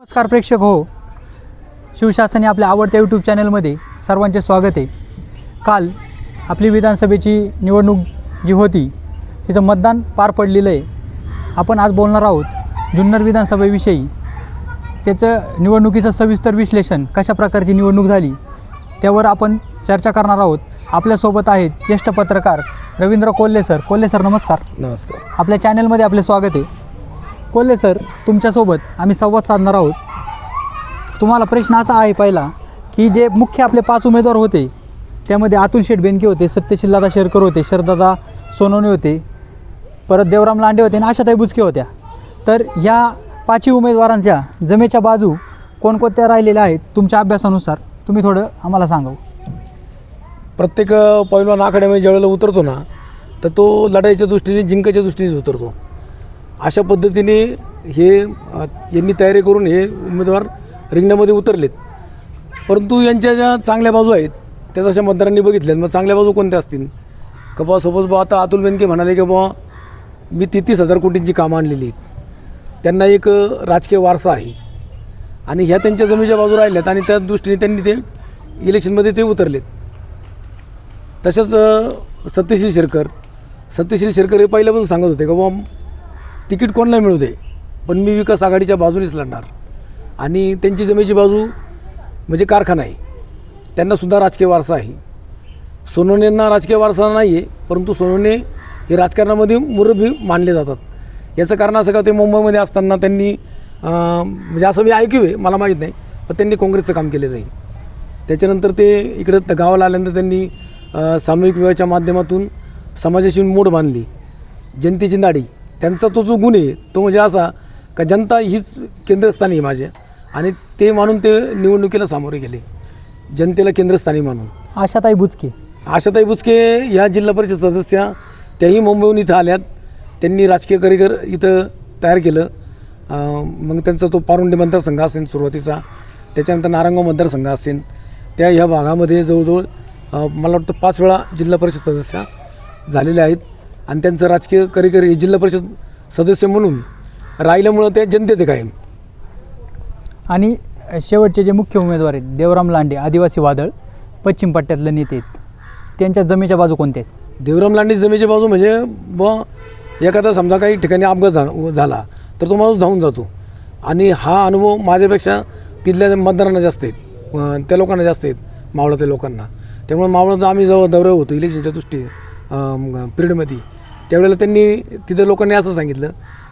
नमस्कार प्रेक्षक हो. शिवशासन या आपल्या आवडत्या यूट्यूब चॅनलमध्ये सर्वांचे स्वागत आहे. काल आपली विधानसभेची निवडणूक जी होती तिचं मतदान पार पडलेलं आहे. आपण आज बोलणार आहोत जुन्नर विधानसभेविषयी. त्याचं निवडणुकीचं सविस्तर विश्लेषण कशा प्रकारची निवडणूक झाली त्यावर आपण चर्चा करणार आहोत. आपल्यासोबत आहेत ज्येष्ठ पत्रकार रवींद्र कोल्हे सर. कोल्हे सर नमस्कार. नमस्कार. आपल्या चॅनलमध्ये आपले स्वागत आहे. कोल्हे सर तुमच्यासोबत आम्ही संवाद साधणार आहोत. तुम्हाला प्रश्न असा आहे पहिला की जे मुख्य आपले पाच उमेदवार होते त्यामध्ये अतुल शेठ बेनके होते सत्यशील दादा शेरकर होते शरदादा सोनवणे होते परत देवराम लांडे होते आणि आशाताई बुचके होत्या. तर ह्या पाचही उमेदवारांच्या जमेच्या बाजू कोणकोणत्या राहिलेल्या आहेत तुमच्या अभ्यासानुसार तुम्ही थोडं आम्हाला सांगावं. प्रत्येक पैलवान आखाड्यामध्ये ज्यावेळेला उतरतो ना तर तो लढाईच्या दृष्टीने जिंकायच्या दृष्टीनेच उतरतो. अशा पद्धतीने हे यांनी तयारी करून हे उमेदवार रिंगणामध्ये उतरलेत. परंतु यांच्या ज्या चांगल्या बाजू आहेत त्या जशा मतदारांनी बघितल्यात. मग चांगल्या बाजू कोणत्या असतील? का बुवा सपोज बुवा आता अतुल बेनके म्हणाले की बुवा मी तेहतीस हजार कोटींची कामं आणलेली आहेत. त्यांना एक राजकीय वारसा आहे. आणि ह्या त्यांच्या जमिनीच्या बाजू राहिल्यात आणि त्या दृष्टीने त्यांनी ते इलेक्शनमध्ये ते उतरलेत. तसंच सत्यशील शेरकर. सत्यशील शेरकर हे पहिल्यापासून सांगत होते का बाबा तिकीट कोणाला मिळू दे पण मी विकास आघाडीच्या बाजूनेच लढणार. आणि त्यांची जमेची बाजू म्हणजे कारखाना आहे. त्यांनासुद्धा राजकीय वारसा आहे. सोनवणेंना राजकीय वारसा नाही आहे परंतु सोनवणे हे राजकारणामध्ये मुरबी मानले जातात. याचं कारण असं का ते मुंबईमध्ये असताना त्यांनी म्हणजे असं मी ऐकू आहे मला माहीत नाही पण त्यांनी काँग्रेसचं काम केलेलं जाईल त्याच्यानंतर ते इकडं त- गावाला आल्यानंतर त्यांनी सामूहिक विवाहाच्या माध्यमातून समाजाशी मोड बांधली. जनतेची नाडी त्यांचा तो जो गुण आहे तो म्हणजे असा का जनता हीच केंद्रस्थानी आहे माझ्या. आणि ते मानून ते निवडणुकीला सामोरे गेले. जनतेला केंद्रस्थानी मानून. आशाताई बुचके. आशाताई बुचके ह्या जिल्हा परिषद सदस्या त्याही मुंबईहून इथं आल्यात. त्यांनी राजकीय करिअर इथं तयार केलं. मग त्यांचा तो पारुंडे मतदारसंघ असेल सुरुवातीचा. त्याच्यानंतर नारायणगाव मतदारसंघ असेल. त्या ह्या भागामध्ये जवळजवळ मला वाटतं पाच वेळा जिल्हा परिषद सदस्या झालेल्या आहेत. आणि त्यांचं राजकीय करिअर हे जिल्हा परिषद सदस्य म्हणून राहिल्यामुळं ते जनतेत कायम. आणि शेवटचे जे मुख्य उमेदवार आहेत देवराम लांडे आदिवासी वादळ पश्चिम पट्ट्यातले नेते आहेत त्यांच्या जमेच्या बाजू कोणत्या आहेत? देवराम लांडे जमेची बाजू म्हणजे ब एखादा समजा काही ठिकाणी अपघात झाला तर तो माणूस धावून जातो. आणि हा अनुभव माझ्यापेक्षा तिथल्या मतदारांना जास्त आहेत. त्या लोकांना जास्त आहेत मावळातल्या लोकांना. त्यामुळे मावळात आम्ही जेव्हा दौऱ्यावर होतो इलेक्शनच्या दृष्टी पिरियडमध्ये त्यावेळेला त्यांनी तिथे लोकांनी असं सांगितलं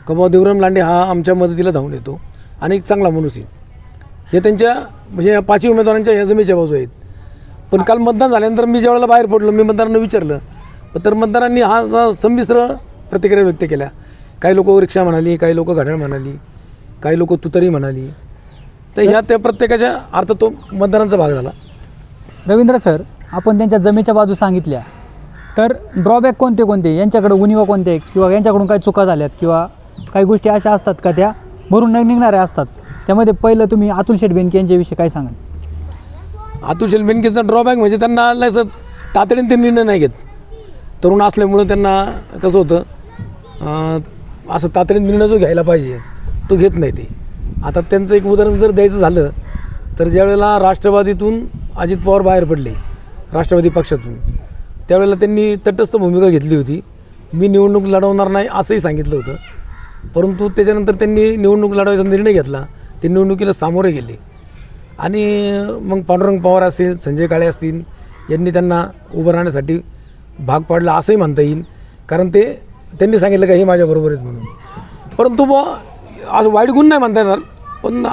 का बाबा देवराम लांडे हा आमच्या मदतीला धावून येतो आणि एक चांगला माणूस आहे. हे त्यांच्या म्हणजे या पाचही उमेदवारांच्या या जमेच्या बाजू आहेत. पण काल मतदान झाल्यानंतर मी ज्यावेळेला बाहेर पडलो मी मतदारांना विचारलं तर मतदारांनी हा असा संमिश्र प्रतिक्रिया व्यक्त केल्या. काही लोक रिक्षा म्हणाली काही लोक घड्याळ म्हणाली काही लोक तुतरी म्हणाली. तर ह्या त्या प्रत्येकाच्या अर्थ तो मतदारांचा भाग झाला. रवींद्र सर आपण त्यांच्या जमेच्या बाजू सांगितल्या. तर ड्रॉबॅक कोणते कोणते? यांच्याकडे उणिवा कोणते? किंवा यांच्याकडून काही चुका झाल्यात किंवा काही गोष्टी अशा असतात का त्या भरून न निघणाऱ्या असतात? त्यामध्ये पहिलं तुम्ही अतुल शेठ बेनके यांच्याविषयी काय सांगाल? अतुशल बेनकेचा ड्रॉबॅक म्हणजे त्यांना असं तातडीने ते निर्णय नाही घेत. तरुण असल्यामुळं त्यांना कसं होतं असं तातडीने निर्णय जो घ्यायला पाहिजे तो घेत नाही ते. आता त्यांचं एक उदाहरण जर द्यायचं झालं तर ज्यावेळेला राष्ट्रवादीतून अजित पवार बाहेर पडले राष्ट्रवादी पक्षातून त्यावेळेला त्यांनी तटस्थ भूमिका घेतली होती. मी निवडणूक लढवणार नाही असंही सांगितलं होतं. परंतु त्याच्यानंतर त्यांनी निवडणूक लढवायचा निर्णय घेतला. ते निवडणुकीला सामोरे गेले. आणि मग पांडुरंग पवार असतील संजय काळे असतील यांनी त्यांना उभं राहण्यासाठी भाग पाडला असंही म्हणता येईल. कारण ते त्यांनी सांगितलं का हे माझ्याबरोबर आहेत म्हणून. परंतु बुवा आज वाईट गुण नाही म्हणता येणार. पण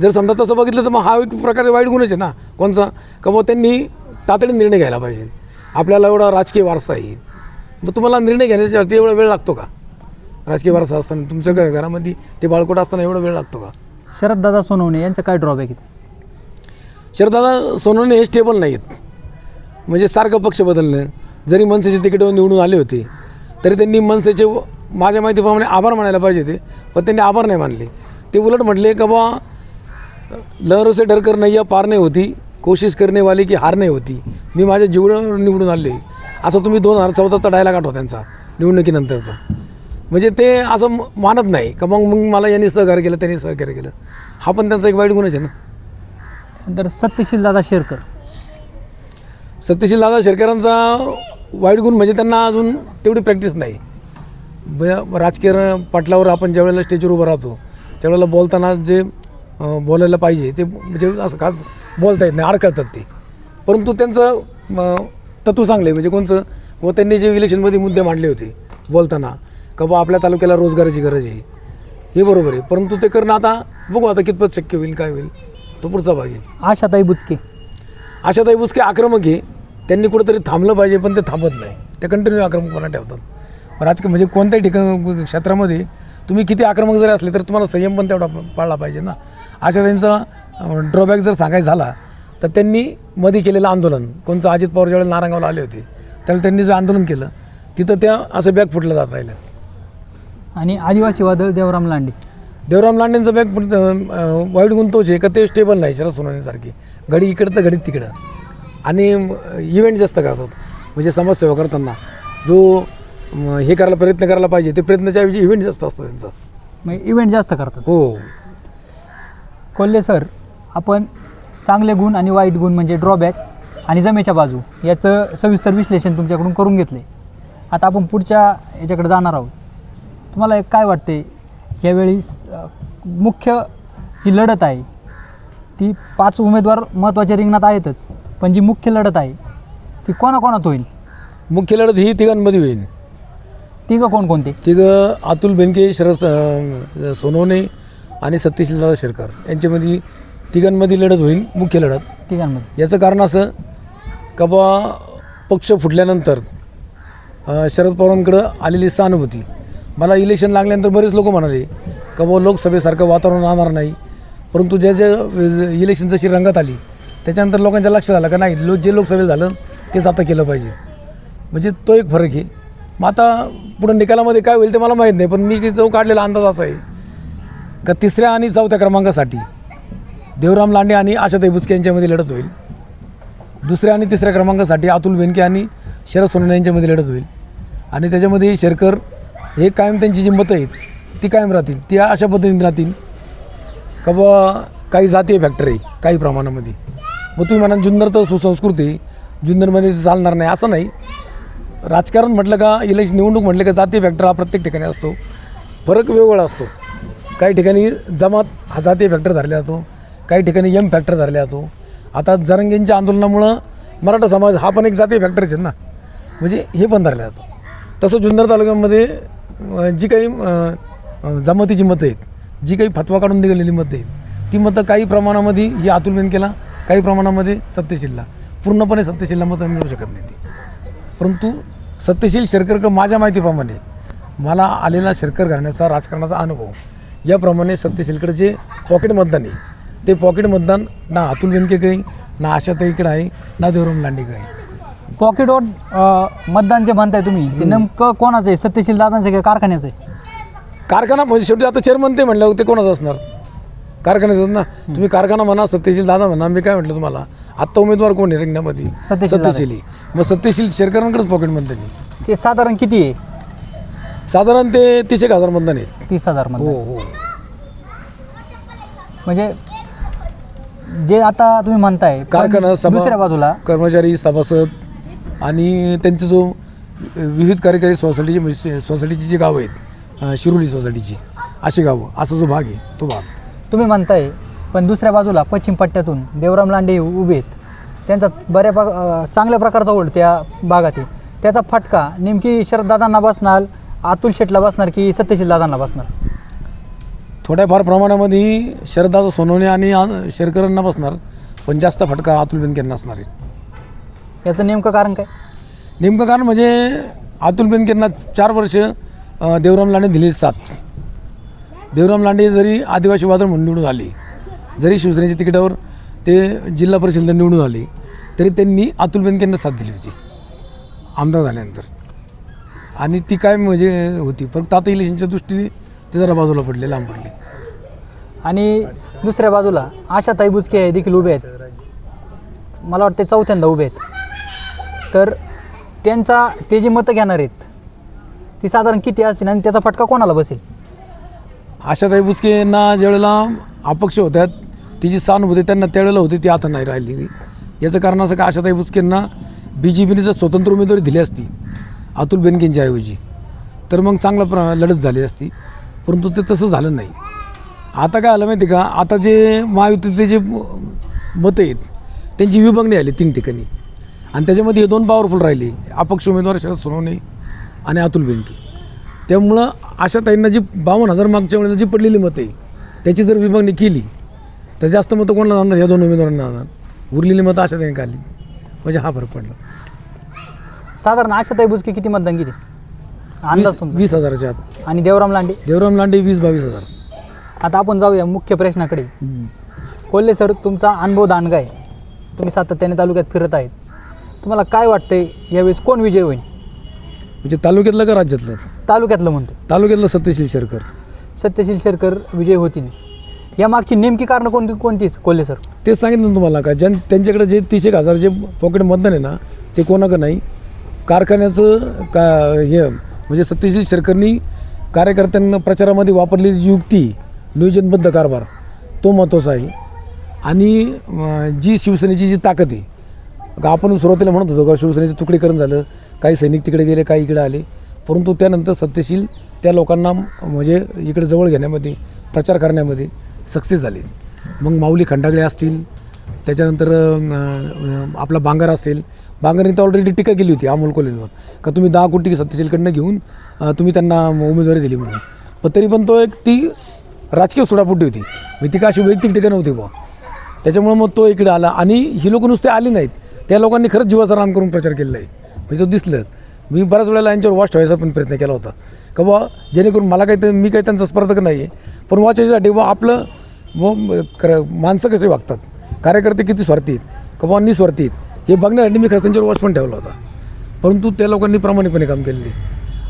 जर समजा तसं बघितलं तर मग हा एक प्रकारे वाईट गुणच आहे ना. कोणचा? का बुवा त्यांनी तातडीने निर्णय घ्यायला पाहिजे. आपल्याला एवढा राजकीय वारसा आहे. मग तुम्हाला निर्णय घेण्यासाठी एवढा वेळ लागतो का? राजकीय वारसा असताना तुमच्या घ- घरामध्ये ते बाळकोट असताना एवढा वेळ लागतो का? शरददादा सोनवणे यांचं काय ड्रॉबॅक आहे शरदादा सोनवणे हे स्टेबल नाहीत म्हणजे सारखं पक्ष बदलणं जरी मनसेचे तिकीटवर निवडून आले होते तरी त्यांनी मनसेचे व- माझ्या माहितीप्रमाणे आभार मानायला पाहिजे होते पण त्यांनी आभार नाही मानले. ते उलट म्हटले का बा लहरों से डर कर नैया पार नाही होती. कोशिश करणे वाली की हार नाही होती. मी माझ्या जीवनावर निवडून आले असं तुम्ही दोन हजार चौदाचा डायलॉग आठवा त्यांचा निवडणुकीनंतरचा. म्हणजे ते असं मानत नाही. का मग मग मला यांनी सहकार्य केलं त्यांनी सहकार्य केलं. हा पण त्यांचा एक वाईट गुणच आहे ना. नंतर सत्यशील दादा शेरकर. सत्यशील दादा शेरकरांचा वाईट गुण म्हणजे त्यांना अजून तेवढी प्रॅक्टिस नाही. ब- राजकीय पटलावर आपण ज्यावेळेला स्टेजवर उभं राहतो त्यावेळेला बोलताना जे बोलायला पाहिजे. ते म्हणजे असं खास बोलता येत नाही अडकळतात ते. परंतु त्यांचं तत्व चांगलं आहे. म्हणजे कोणचं व त्यांनी जे इलेक्शनमध्ये मुद्दे मांडले होते बोलताना का बा आपल्या तालुक्याला रोजगाराची गरज आहे. हे बरोबर आहे. परंतु ते करणं आता बघू आता कितपत शक्य होईल काय होईल. तो पुढचा भाग आहे. आशाताई बुचके. आशाताई बुचके आक्रमक आहे. त्यांनी कुठेतरी थांबलं पाहिजे पण ते थांबत नाही. ते कंटिन्यू आक्रमकपणा ठेवतात. राजकीय म्हणजे कोणत्याही ठिकाण क्षेत्रामध्ये तुम्ही किती आक्रमक जरी असले तर तुम्हाला संयम पण तेवढा पाळला पाहिजे ना. आशाताईंचा ड्रॉबॅक जर सांगायचा झाला तर त्यांनी मध्ये केलेलं आंदोलन. कोणचं अजित पवार ज्यावेळेला नारायणगावला आले होते त्यावेळेला त्यांनी जे आंदोलन केलं तिथं त्या असं बॅग फुटलं जात राहिलं आणि आदिवासी वादळ देवराम लांडे. देवराम लांडेंचं बॅग फुट वाईट आहे का ते स्टेबल नाही शरद सोनवणेसारखी घडी इकडं तर घडीत तिकडं. आणि इव्हेंट जास्त करतात. म्हणजे समाजसेवा करताना. जो हे करायला प्रयत्न करायला पाहिजे ते प्रयत्नाच्या ऐवजी इव्हेंट जास्त असतो त्यांचा. मग इव्हेंट जास्त करतात. हो. कोल्हे सर आपण चांगले गुण आणि वाईट गुण म्हणजे ड्रॉबॅक आणि जमेच्या बाजू याचं सविस्तर विश्लेषण तुमच्याकडून करून घेतले. आता आपण पुढच्या याच्याकडे जाणार आहोत. तुम्हाला एक काय वाटते? यावेळी मुख्य जी लढत आहे ती पाच उमेदवार महत्त्वाच्या रिंगणात आहेतच पण जी मुख्य लढत आहे ती कोणाकोणात होईल? मुख्य लढत ही तिघांमध्ये होईल. तिघं कोणकोणते तिघं अतुल बेनके शरद सोनवणे आणि सत्यशीलदादा शेरकर. यांच्यामध्ये तिघांमध्ये लढत होईल मुख्य लढत. तिघांमध्ये. याचं कारण असं का बा पक्ष फुटल्यानंतर अ, शरद पवारांकडं आलेली सहानुभूती. मला इलेक्शन लागल्यानंतर बरेच लोक म्हणाले का बा लोकसभेसारखं वातावरण राहणार नाही. परंतु ज्या ज्या इलेक्शन जशी रंगात आली त्याच्यानंतर लोकांच्या लक्षात आलं का नाही लो जे लोकसभेत झालं तेच आता केलं पाहिजे. म्हणजे तो एक फरक आहे. मग आता पुढं निकालामध्ये काय होईल ते मला माहीत नाही पण मी जो काढलेला अंदाज असा आहे का तिसऱ्या आणि चौथ्या क्रमांकासाठी देवराम लांडे आणि आशाताई बुचके यांच्यामध्ये लढत होईल. दुसऱ्या आणि तिसऱ्या क्रमांकासाठी अतुल बेनके आणि शरद सोनवणे यांच्यामध्ये लढत होईल. आणि त्याच्यामध्ये शेरकर हे कायम त्यांची जी मतं आहेत ती कायम राहतील ती अशा पद्धतीने राहतील का बा काही जातीय फॅक्टर आहे काही प्रमाणामध्ये. मग तुम्ही म्हणा जुन्नर तर सुसंस्कृत आहे जुन्नरमध्ये चालणार नाही असं नाही. राजकारण म्हटलं का इलेक्शन निवडणूक म्हटलं का जातीय फॅक्टर हा प्रत्येक ठिकाणी असतो. फरक वेगवेगळा असतो. काही ठिकाणी जमात हा जातीय फॅक्टर धरला जातो काही ठिकाणी यम फॅक्टर धरला जातो. आता जरंगेंच्या आंदोलनामुळं मराठा समाज हा पण एक जाती फॅक्टरच आहे ना. म्हणजे हे पण धरलं जातं. तसं जुन्नर तालुक्यामध्ये जी काही जमातीची मतं आहेत जी काही फतवा काढून निघालेली मतं आहेत ती मतं काही प्रमाणामध्ये ही अतुल बेनकेला काही प्रमाणामध्ये सत्यशीलला. पूर्णपणे सत्यशीलला मतं मिळू शकत नाही ती परंतु सत्यशील शेरकर माझ्या माहितीप्रमाणे मला आलेला शेरकर घालण्याचा राजकारणाचा अनुभव याप्रमाणे सत्यशीलकडे जे पॉकेट मतदान आहे ते पॉकेट मतदान ना अतुल बेनके आहे ना आशाताईकडे आहे ना देवराम लांडेकडे आहे पॉकेटवर मतदान जे म्हणताय तुम्ही ते नेमकं कोणाचं आहे? सत्यशील दादांचं आहे का कारखान्याचं आहे? कारखाना म्हणजे शेवटी आता चेअरमन ते म्हणलं ते कोणाचं असणार? कारखान्याचंच ना. तुम्ही कारखाना म्हणा सत्यशील दादा म्हणा मी काय म्हटलं तुम्हाला? आत्ता उमेदवार कोण आहे रिंगणामध्ये? सत्यशील दादा. सत्यशील आहे. मग सत्यशील शेरकरांकडेच पॉकेट मतदान आहे. ते साधारण किती आहे? साधारण ते तीस एक हजार मतदान आहेत तीस हजार हो हो. म्हणजे जे आता तुम्ही म्हणताय कारखाना सभा दुसऱ्या बाजूला. कर्मचारी सभासद आणि त्यांचे जो विविध कार्यकारी सोसायटीची म्हणजे सोसायटीची जी गावं आहेत अं, शिरोली सोसायटीची अशी गावं असा जो भाग आहे तो भाग. तुम्ही म्हणताय पण दुसऱ्या बाजूला पश्चिम पट्ट्यातून देवराम लांडे उभे आहेत. त्यांचा बऱ्या प्रक- अ, चांगल्या प्रकारचा ओढ त्या भागात आहे. त्याचा फटका नेमकी शरददादांना बसणार अतुल शेटला बसणार की सत्यशील दादांना बसणार? थोड्याफार प्रमाणामध्ये शरदादा सोनवणे आणि शेरकरांना बसणार पण जास्त फटका अतुल बेनकेंना असणार आहे. याचं नेमकं कारण काय? नेमकं कारण म्हणजे अतुल बेनकेंना चार वर्ष अं, देवराम लांडे दिली साथ देवराम लांडे जरी आदिवासी वादळ म्हणून निवडून आले जरी शिवसेनेच्या तिकिटावर ते जिल्हा परिषदेला निवडून आले तरी त्यांनी अतुल बेनकेंना साथ दिली होती आमदार झाल्यानंतर. आणि ती काय म्हणजे होती फक्त आता इलेक्शनच्या दृष्टीने ते जरा बाजूला पडले लांब पडले. आणि दुसऱ्या बाजूला आशाताई बुचके देखील उभे आहेत. मला वाटते चौथ्यांदा उभे आहेत. तर त्यांचा ते जी मतं घेणार आहेत ती साधारण किती असेल आणि त्याचा फटका कोणाला बसेल? आशाताई बुचके यांना ज्यावेळेला अपक्ष होत्यात ती जी सहानुभूती त्यांना त्यावेळेला होती ती आता नाही राहिली. याचं कारण असं का आशाताई बुचकेंना बी जे पीने जर स्वतंत्र उमेदवारी दिली असती अतुल बेनकेंच्या ऐवजी तर मग चांगला प्र लढत झाली असती. परंतु ते तसं झालं नाही. आता काय आलं माहिती का? आता जे महायुतीचे जे मतं आहेत त्यांची विभागणी आली तीन ठिकाणी. आणि त्याच्यामध्ये हे दोन पॉवरफुल राहिले. अपक्ष उमेदवार शरद सोनवणे आणि अतुल बेनके. त्यामुळं अशा ताईंना जी बावन्न हजार मागच्या वेळेला जी पडलेली मतं आहे त्याची जर विभागणी केली तर जास्त मतं कोणाला जाणार? या दोन उमेदवारांना जाणार. उरलेली मतं अशा ताईंनी काढली. म्हणजे हा फरक पडला. साधारण आशाताई बुजकी किती मतदान किती अंदाज वीस तुमचा. वीस हजाराच्या आत. आणि देवराम लांडे? देवराम लांडे वीस बावीस हजार. आता आपण जाऊया मुख्य प्रश्नाकडे. कोल्हे सर तुमचा अनुभव दांडगा आहे. तुम्ही सातत्याने तालुक्यात फिरत आहेत. तुम्हाला काय वाटतंय? यावेळेस कोण विजय होईल? म्हणजे तालुक्यातलं का राज्यातलं? तालुक्यातलं म्हणतो तालुक्यातलं सत्यशील शेरकर. सत्यशील शेरकर विजय होतील. या मागची नेमकी कारणं कोणती कोणतीच कोल्हे सर तेच सांगितलं ना तुम्हाला का? ज्यां त्यांच्याकडे जे तीस एक हजार जे पॉकेट मतदान आहे ना ते कोणाकडं नाही. कारखान्याचं का हे म्हणजे सत्यशील सरकारनी कार्यकर्त्यांना प्रचारामध्ये वापरलेली जी युक्ती नियोजनबद्ध कारभार तो महत्त्वाचा आहे. आणि जी शिवसेनेची जी ताकद आहे का आपण सुरुवातीला म्हणत होतो का शिवसेनेचं तुकडीकरण झालं काही सैनिक तिकडे गेले काही इकडे आले परंतु त्यानंतर सत्यशील त्या लोकांना म्हणजे इकडे जवळ घेण्यामध्ये प्रचार करण्यामध्ये सक्सेस झाले. मग माऊली खंडागळे असतील त्याच्यानंतर आपला बांगर असेल बांगरने तर ऑलरेडी टीका केली होती अमोल कोल्हेंवर का तुम्ही दहा कोटी सत्यशीलकडनं घेऊन तुम्ही त्यांना उमेदवारी दिली म्हणून. पण तरी पण तो एक ती राजकीय सोडापुटी होती. मी ती का अशी वैयक्तिक टीका नव्हती बुवा. त्याच्यामुळे मग तो इकडे आला. आणि ही लोक नुसते आले नाहीत. त्या लोकांनी खरंच जीवाचा राम करून प्रचार केलेला आहे. म्हणजे तो दिसलं. मी बऱ्याच वेळेला यांच्यावर वाच ठेवायचा पण प्रयत्न केला होता. का बुवा जेणेकरून मला काही मी काही त्यांचा स्पर्धक नाही आहे पण वाचायच्यासाठी व आपलं व माणसं कसे वागतात? कार्यकर्ते किती स्वार्थी आहेत? का बा निस्वार्थी आहेत? हे बघण्यासाठी मी खरं त्यांच्यावर वॉच पण ठेवला होता. परंतु त्या लोकांनी प्रामाणिकपणे काम केलेले.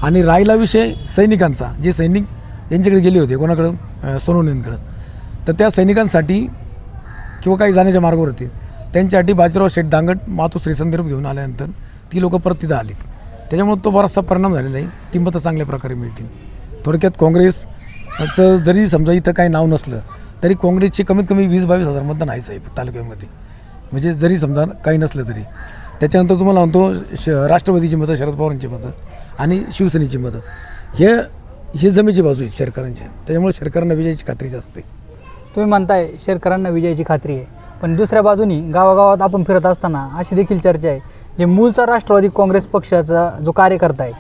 आणि राहिला विषय सैनिकांचा. जे सैनिक यांच्याकडे गेले होते कोणाकडं? सोनवणींकडं तर त्या सैनिकांसाठी किंवा काही जाण्याच्या मार्गावर होते त्यांच्यासाठी बाजीराव शेठ दांगट मातोश्री संदर्भ घेऊन आल्यानंतर ती लोकं परत तिथं आलीत. त्याच्यामुळे तो बराचसा परिणाम झालेला आहे. ती मतं चांगल्या प्रकारे मिळतील. थोडक्यात काँग्रेसचं जरी समजा इथं काही नाव नसलं तरी काँग्रेसचे कमीत कमी वीस बावीस हजार मतदान आहे साहेब तालुक्यामध्ये. म्हणजे जरी समजा काही नसलं तरी. त्याच्यानंतर तुम्हाला म्हणतो श राष्ट्रवादीची मतं शरद पवारांची मतं आणि शिवसेनेची मतं. हे हे जमेची बाजू आहेत शेरकरांच्या. त्याच्यामुळे शेतकऱ्यांना विजयाची खात्रीच असते. तुम्ही म्हणताय शेतकऱ्यांना विजयाची खात्री आहे. पण दुसऱ्या बाजूनी गावागावात आपण फिरत असताना अशी देखील चर्चा आहे जे मूळचा राष्ट्रवादी काँग्रेस पक्षाचा जो कार्यकर्ता आहे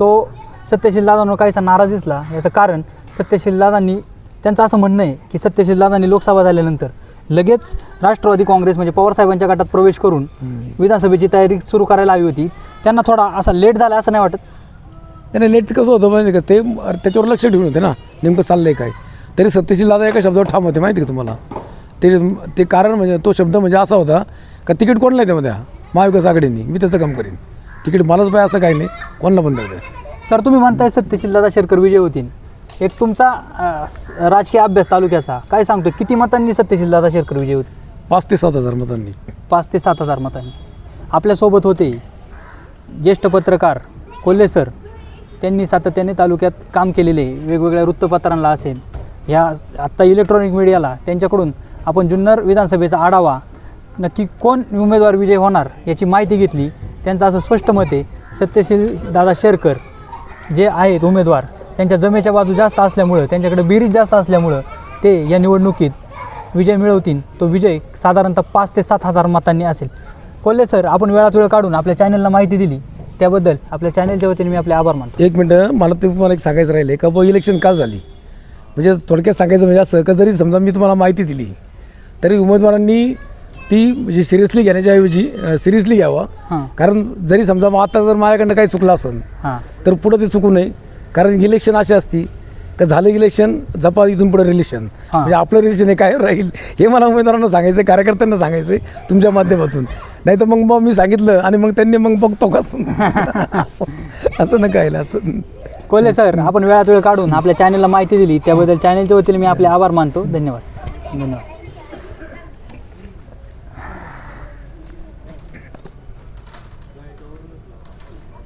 तो सत्यशील दादांवर काहीसा नाराज दिसला. याचं कारण सत्यशील दादांनी त्यांचं असं म्हणणं आहे की सत्यशील दादांनी लोकसभा झाल्यानंतर लगेच राष्ट्रवादी काँग्रेस म्हणजे पवारसाहेबांच्या गटात प्रवेश करून विधानसभेची तयारी सुरू करायला हवी होती. त्यांना थोडा असा लेट झाला असं नाही वाटत? त्याने लेटचं कसं होतं माहिती का? ते त्याच्यावर लक्ष ठेवून होते ना. नेमकं चाललंय काय? तरी सत्यशील दादा एका शब्दावर ठाम होते माहिती का तुम्हाला? ते ते कारण म्हणजे तो शब्द म्हणजे असा होता का तिकीट कोणला येते मध्ये महाविकास आघाडींनी. मी त्याचं काम करीन. तिकीट मलाच पाहिजे असं काही नाही. कोणाला पण द्यायचं सर तुम्ही म्हणताय सत्यशील दादा शेरकर विजय होतील. एक तुमचा अं, स- राजकीय अभ्यास तालुक्याचा काय सांगतो किती मतांनी सत्यशील दादा शेरकर विजय होतील पाच ते सात हजार मतांनी. पाच ते सात हजार मतांनी. आपल्यासोबत होते ज्येष्ठ पत्रकार कोल्हे सर. त्यांनी सातत्याने तालुक्यात काम केलेले. वेगवेगळ्या वृत्तपत्रांना असेल. ह्या आत्ता इलेक्ट्रॉनिक मीडियाला त्यांच्याकडून आपण जुन्नर विधानसभेचा आढावा नक्की कोण उमेदवार विजय होणार याची माहिती घेतली. त्यांचं असं स्पष्ट मत आहे सत्यशील दादा शेरकर जे आहेत उमेदवार त्यांच्या जमेच्या बाजू जास्त असल्यामुळं त्यांच्याकडे बेरीज जास्त असल्यामुळं ते या निवडणुकीत विजय मिळवतील. तो विजय साधारणतः पाच ते सात हजार मतांनी असेल. कोल्हे सर आपण वेळात वेळ काढून आपल्या चॅनलला माहिती दिली. त्याबद्दल आपल्या चॅनलच्या वतीने मी आपले आभार मानतो. एक मिनटं मला ते तुम्हाला एक सांगायचं राहिले का बुवा इलेक्शन काल झाली. म्हणजे थोडक्यात सांगायचं म्हणजे असं का जरी समजा मी तुम्हाला माहिती दिली तरी उमेदवारांनी ती म्हणजे सिरियसली घेण्याच्या ऐवजी सिरियसली घ्यावं. कारण जरी समजा मग आता जर माझ्याकडनं काही चुकलं असेल हां. तर पुढं ते चुकू नये. कारण इलेक्शन अशी असती का झालं इलेक्शन जपा इथून पुढे रिलेशन. म्हणजे आपलं रिलेशन हे काय राहील हे मला उमेदवारांना सांगायचं कार्यकर्त्यांना सांगायचं तुमच्या माध्यमातून. नाही तर मग मग मी सांगितलं आणि मग त्यांनी मग बघतो का? असं असं नका यायला असं. कोल्हे सर आपण वेळात वेळ काढून आपल्या चॅनलला माहिती दिली. त्याबद्दल चॅनलच्या वतीने मी आपले आभार मानतो. धन्यवाद. धन्यवाद.